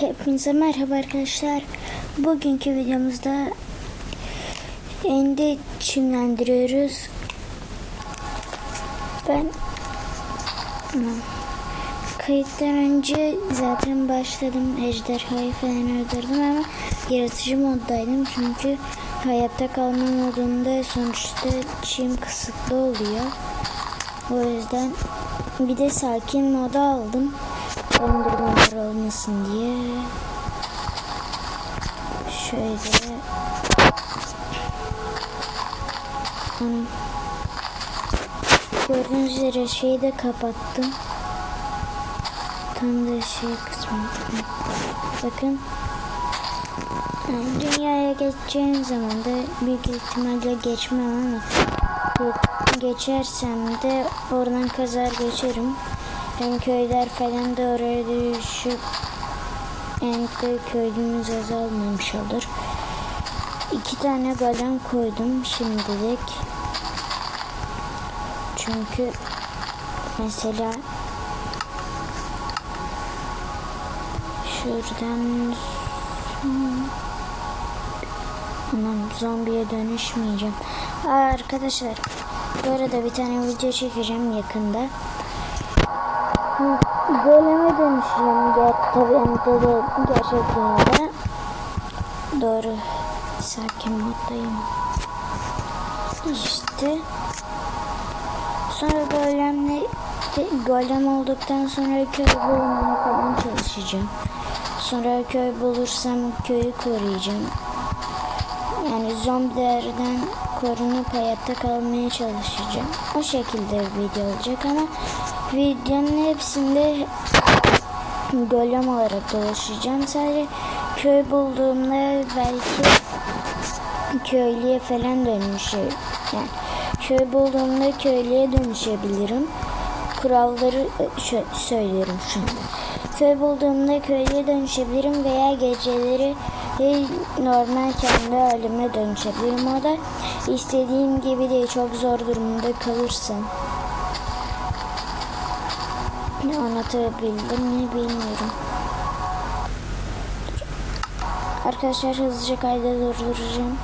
Hepinize merhaba arkadaşlar. Bugünkü videomuzda endi çimlendiriyoruz. Ben kayıttan önce zaten başladım. Ejderhayı falan öldürdüm ama yaratıcı moddaydım. Çünkü hayatta kalma modunda sonuçta çim kısıtlı oluyor. O yüzden bir de sakin moda aldım. Dondurmalar olmasın diye. Şöyle. Anam. Gördüğünüz üzere şeyi de kapattım. Tam da şey kısmı. Bakın. Dünyaya geçeceğim zaman da büyük ihtimalle geçmem ama geçersem de oradan kazar geçerim. Hem köyler falan da oraya düşüp hem de köylümüz azalmamış olur. İki tane golem koydum şimdilik. Çünkü mesela şuradan Aman zombiye dönüşmeyeceğim. Aa, arkadaşlar bu arada bir tane video çekeceğim yakında. Goleme dönüşeceğim. Ger de gerçek dünyada. Doğru. Sakin moddayım. İşte. Sonra golemle golem olduktan sonra köy bulmaya falan çalışacağım. Sonra köy bulursam köyü koruyacağım. Yani zombilerden korunup hayatta kalmaya çalışacağım. O şekilde bir video olacak ama videonun hepsinde golem olarak dolaşacağım. Sadece köy bulduğumda belki köylüye falan dönüşür. Yani köy bulduğumda köylüye dönüşebilirim. Kuralları şöyle söylüyorum şimdi. Köy bulduğumda köylüye dönüşebilirim veya geceleri normal kendi halime dönüşebilirim. O da istediğim gibi değil. Çok zor durumda kalırsam. Anlatabildim mi bilmiyorum. Arkadaşlar hızlıca kaydı durduracağım.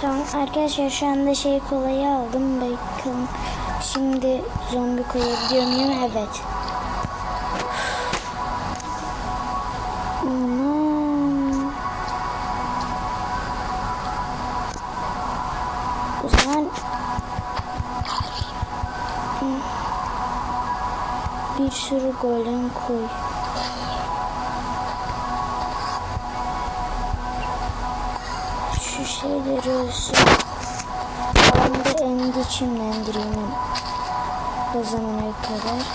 Tamam arkadaşlar şu anda şey kolayı aldım. Bakalım şimdi zombi koyabiliyor muyum? Evet. Bir sürü golem koy. Şu şeyleri olsun. Ben de endi çimlendireyim o zamana kadar.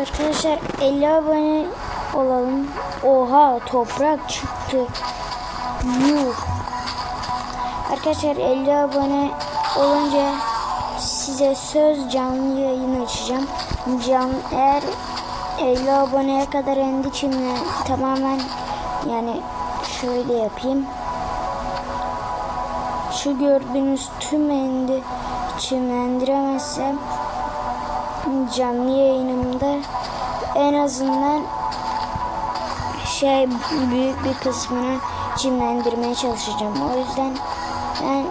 Arkadaşlar 50 abone olalım. Oha toprak çıktı. Yuh. Arkadaşlar 50 abone olunca size söz canlı yayın açacağım. Can eğer 50 aboneye kadar endi çimle tamamen yani şöyle yapayım. Şu gördüğünüz tüm endi çimlendiremezsem canlı yayınımda en azından şey büyük bir kısmını çimlendirmeye çalışacağım. O yüzden ben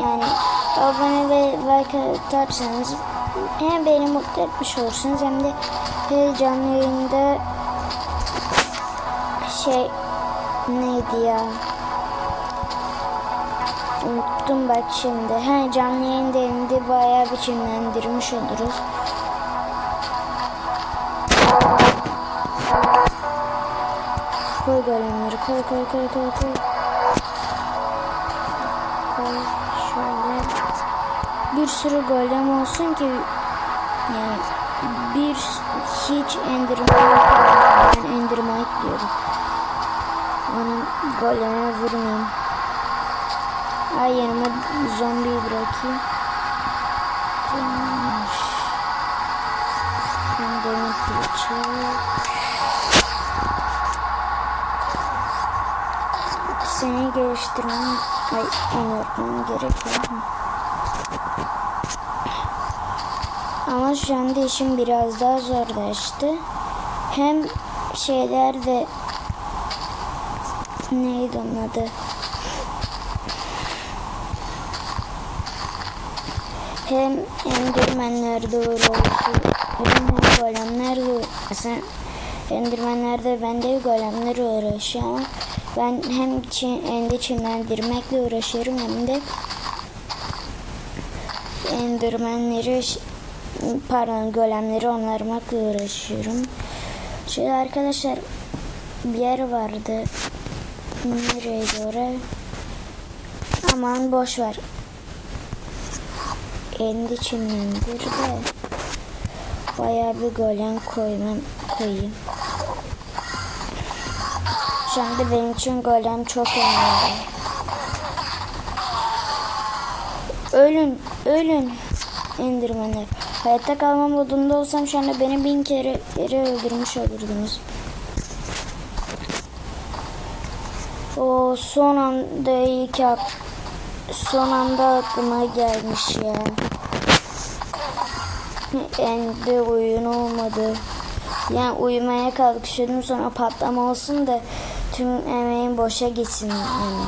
yani abone ve like atarsanız hem beni mutlu etmiş olursunuz hem de canlı yayında şey neydi ya unuttum bak şimdi. He canlı yayında indi bayağı bir çimlendirmiş oluruz. Koy golemleri koy koy koy koy koy. Şöyle. Bir sürü golem olsun ki yani bir hiç endirmite ben endirmite diyorum. Onun goleme vurmayayım. Ay yanıma zombiyi bırakayım. Demir. Demir kılıcı. Seni geliştirmem, ay onu yapmam gerekiyor. Ama şu anda işim biraz daha zorlaştı. Hem şeyler de neydi onun adı? Hem endirmenlerde uğraşıyorum hem golemlerle mesela endirmenlerde ben de golemlerle uğraşıyorum ama ben hem çin, endi çimlendirmekle uğraşıyorum hem de endirmenleri ş- pardon golemleri onarmakla uğraşıyorum. Şöyle arkadaşlar bir yer vardı. Nereydi oraya? Aman boş ver. Endi çimlendir de bayağı bir golem koymam koyayım. Anda benim için golem çok önemli. Ölün, ölün endirmenler. Hayatta kalma modunda olsam şu anda beni bin kere, kere öldürmüş olurdunuz. O son anda iyi ki son anda aklıma gelmiş ya. Ende oyun olmadı. Yani uyumaya kalkışıyordum sonra patlama olsun da tüm emeğim boşa gitsin yani.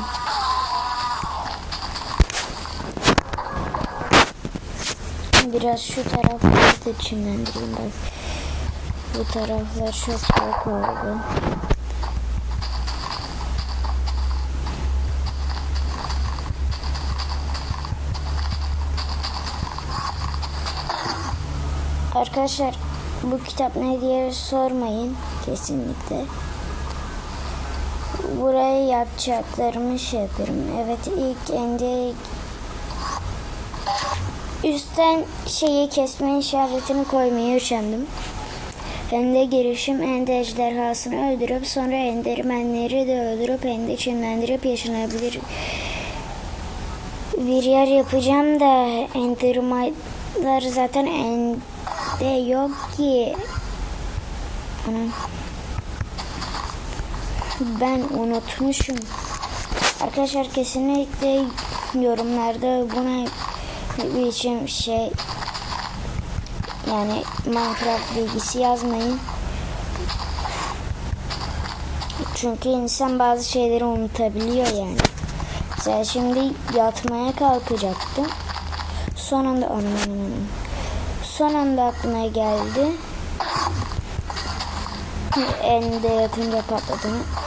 Biraz şu tarafları da çimlendireyim bak. Bu taraflar çok soğuk oldu. Arkadaşlar bu kitap ne diye sormayın kesinlikle. Buraya yapacaklarımı şey yaparım. Evet ilk ende üstten şeyi kesme işaretini koymayı üşendim. Hem de girişim ende ejderhasını öldürüp sonra endermenleri de öldürüp ende çimlendirip yaşanabilir bir yer yapacağım da endermanlar zaten ende yok ki. Anam. Ben unutmuşum. Arkadaşlar kesinlikle yorumlarda buna için şey yani Minecraft bilgisi yazmayın. Çünkü insan bazı şeyleri unutabiliyor yani. Mesela şimdi yatmaya kalkacaktım. Son anda. Son anda aklıma geldi. Ende yatınca patladı.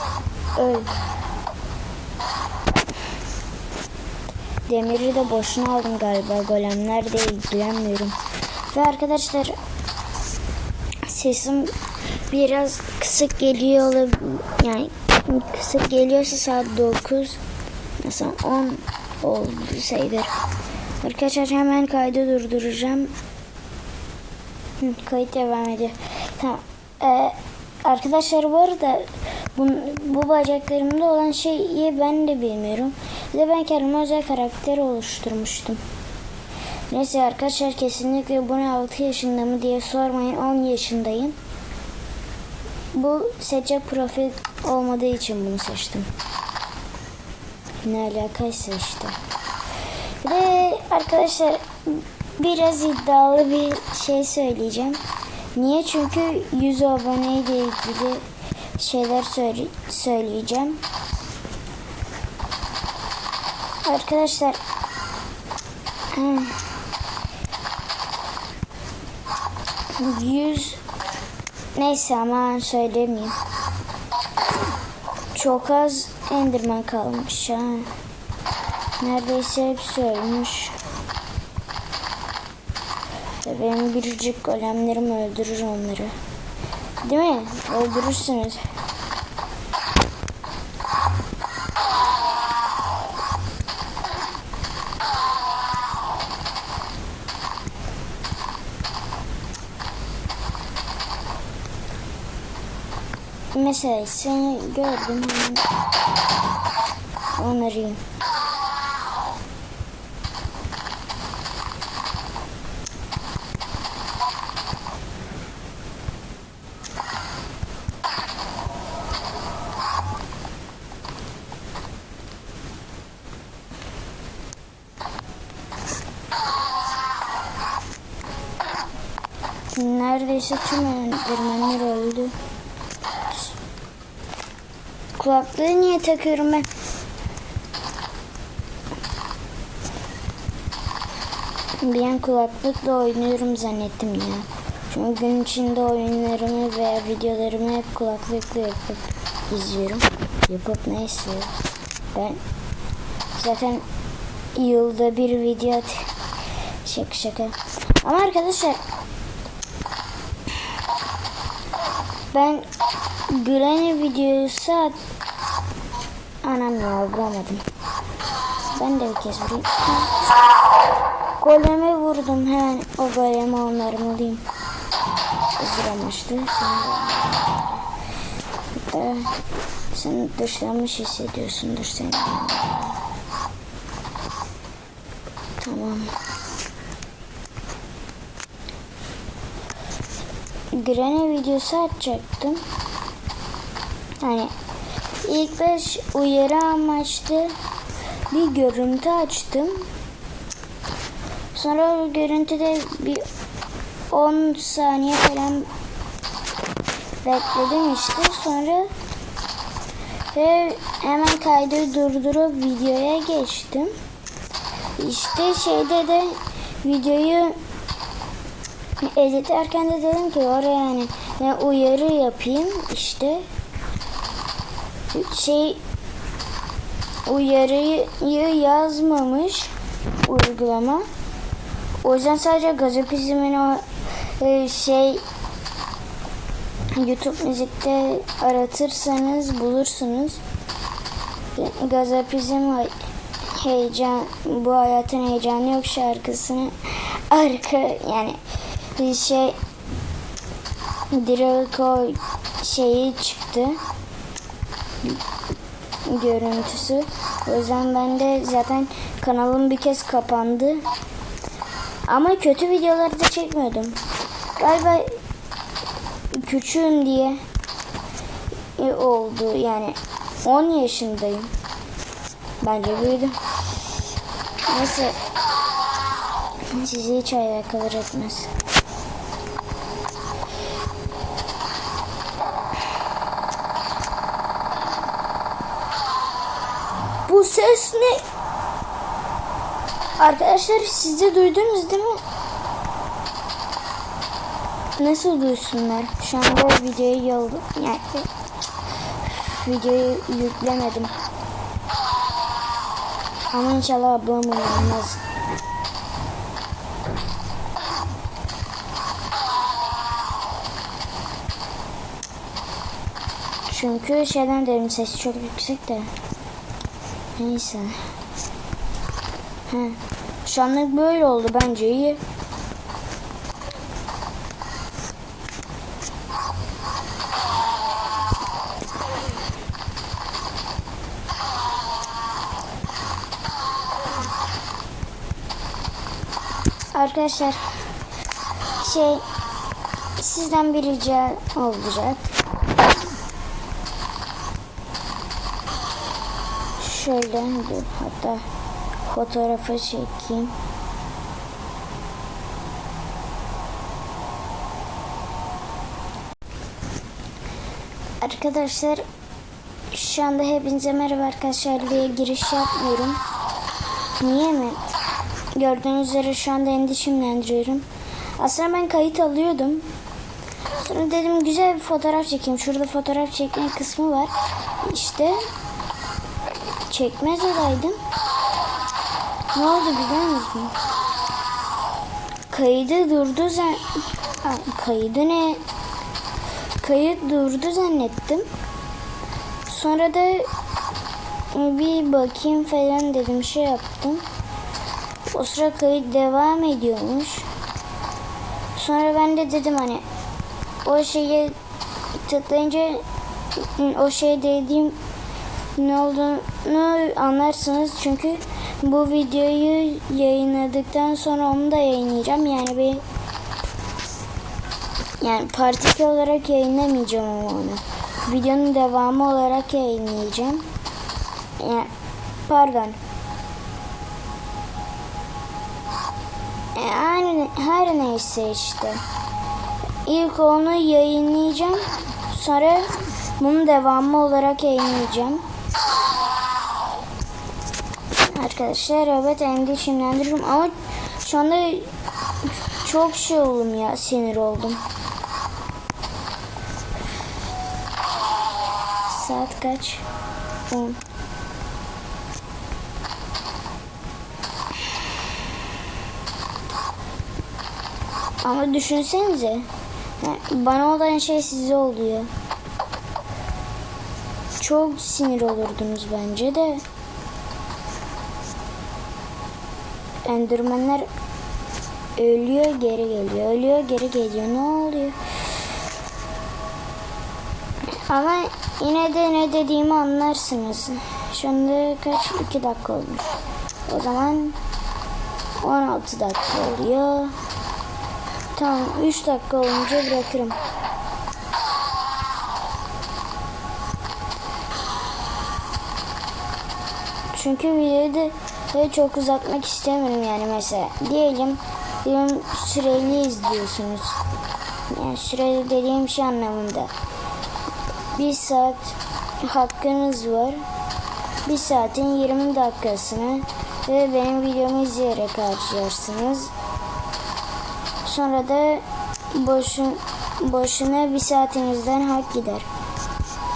Demiri de boşuna aldım galiba. Golemler de ilgilenmiyorum. Ve arkadaşlar sesim biraz kısık geliyor. Yani kısık geliyorsa saat 9 mesela 10 oldu sayılır. Arkadaşlar hemen kaydı durduracağım. Hı, kayıt devam ediyor. Tamam. Ee, arkadaşlar bu arada bu, bu bacaklarımda olan şeyi ben de bilmiyorum. De ben kendime özel karakter oluşturmuştum. Neyse arkadaşlar kesinlikle bunu 6 yaşında mı diye sormayın. 10 yaşındayım. Bu seçecek profil olmadığı için bunu seçtim. Ne alakaysa işte. Bir arkadaşlar biraz iddialı bir şey söyleyeceğim. Niye? Çünkü 100 aboneyle ilgili şeyler söyle söyleyeceğim. Arkadaşlar hmm, 100 neyse ama söylemeyeyim. Çok az Enderman kalmış ha. Neredeyse hepsi ölmüş. Benim biricik golemlerim öldürür onları. Değil mi? Öldürürsünüz. Mesela seni gördüm onarayım. Neredeyse tüm endirmenler öldü. Kulaklığı niye takıyorum ben? Bir an kulaklıkla oynuyorum zannettim ya. Çünkü gün içinde oyunlarımı veya videolarımı hep kulaklıkla yapıp izliyorum. Yapıp neyse. Ben zaten yılda bir video şaka şaka. Ama arkadaşlar ben Granny videosu at Anam ya vuramadım. Ben de bir kez vurayım. Goleme vurdum hemen o golemi onarmalıyım. Hazır amaçlı. Hatta sen dışlanmış hissediyorsundur sen. Tamam. Granny videosu atacaktım. Hani ilk beş uyarı amaçlı bir görüntü açtım. Sonra o görüntüde bir 10 saniye falan bekledim işte. Sonra ve hemen kaydı durdurup videoya geçtim. İşte şeyde de videoyu editlerken de dedim ki oraya yani ben uyarı yapayım işte şey uyarıyı yazmamış uygulama. O yüzden sadece gazapizmin o e, şey YouTube müzikte aratırsanız bulursunuz. Gazapizm heyecan bu hayatın heyecanı yok şarkısını arka yani bir şey direkt o şeyi çıktı görüntüsü. O yüzden ben de zaten kanalım bir kez kapandı. Ama kötü videoları da çekmiyordum. Galiba küçüğüm diye oldu. Yani 10 yaşındayım. Bence büyüdüm. Neyse. Sizi hiç alakadar etmez. Bu ses ne? Arkadaşlar siz duydunuz değil mi? Nasıl duysunlar? Şu anda videoyu yoldu. Yani videoyu yüklemedim. Ama inşallah ablam uyanmaz. Çünkü şeyden derim sesi çok yüksek de. Neyse. He. Şu anlık böyle oldu bence iyi. Arkadaşlar şey sizden bir rica olacak. Şöyle dur hatta fotoğrafı çekeyim. Arkadaşlar şu anda hepinize merhaba arkadaşlar diye giriş yapmıyorum. Niye mi? Gördüğünüz üzere şu anda endişimlendiriyorum. Aslında ben kayıt alıyordum. Sonra dedim güzel bir fotoğraf çekeyim. Şurada fotoğraf çekme kısmı var. İşte çekmez olaydım. Ne oldu biliyor musun? Kaydı durdu zan... Ay, kaydı ne? Kayıt durdu zannettim. Sonra da bir bakayım falan dedim şey yaptım. O sıra kayıt devam ediyormuş. Sonra ben de dedim hani o şeye tıklayınca o şey dediğim ne olduğunu anlarsınız. Çünkü bu videoyu yayınladıktan sonra onu da yayınlayacağım. Yani bir yani partik olarak yayınlamayacağım ama onu. Videonun devamı olarak yayınlayacağım. Yani, pardon. Yani her neyse işte. ilk onu yayınlayacağım. Sonra bunun devamı olarak yayınlayacağım. Arkadaşlar evet endişemlendiririm ama şu anda çok şey oldum ya sinir oldum. Saat kaç? 10. Ama düşünsenize. bana olan şey size oluyor. Çok sinir olurdunuz bence de. Endermenler ölüyor geri geliyor. Ölüyor geri geliyor. Ne oluyor? Ama yine de ne dediğimi anlarsınız. Anda kaç? 2 dakika olmuş. O zaman 16 dakika oluyor. Tamam 3 dakika olunca bırakırım. Çünkü videoyu da çok uzatmak istemiyorum yani mesela. Diyelim diyelim süreli izliyorsunuz. Yani süreli dediğim şey anlamında. Bir saat hakkınız var. Bir saatin 20 dakikasını ve benim videomu izleyerek harcarsınız. Sonra da boşun, boşuna bir saatinizden hak gider.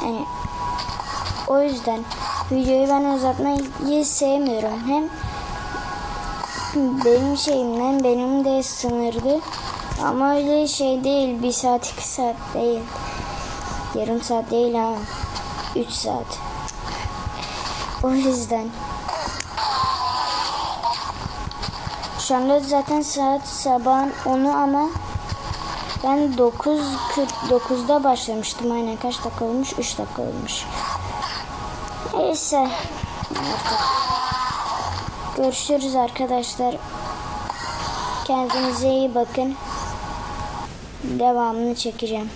Yani o yüzden videoyu ben uzatmayı sevmiyorum. Hem benim şeyimden benim de sınırlı. Ama öyle şey değil. Bir saat iki saat değil. Yarım saat değil ha. Üç saat. O yüzden. Şu anda zaten saat sabahın 10'u ama ben 9.49'da başlamıştım. Aynen kaç dakika olmuş? 3 dakika olmuş. Neyse. Artık. Görüşürüz arkadaşlar. Kendinize iyi bakın. Devamını çekeceğim.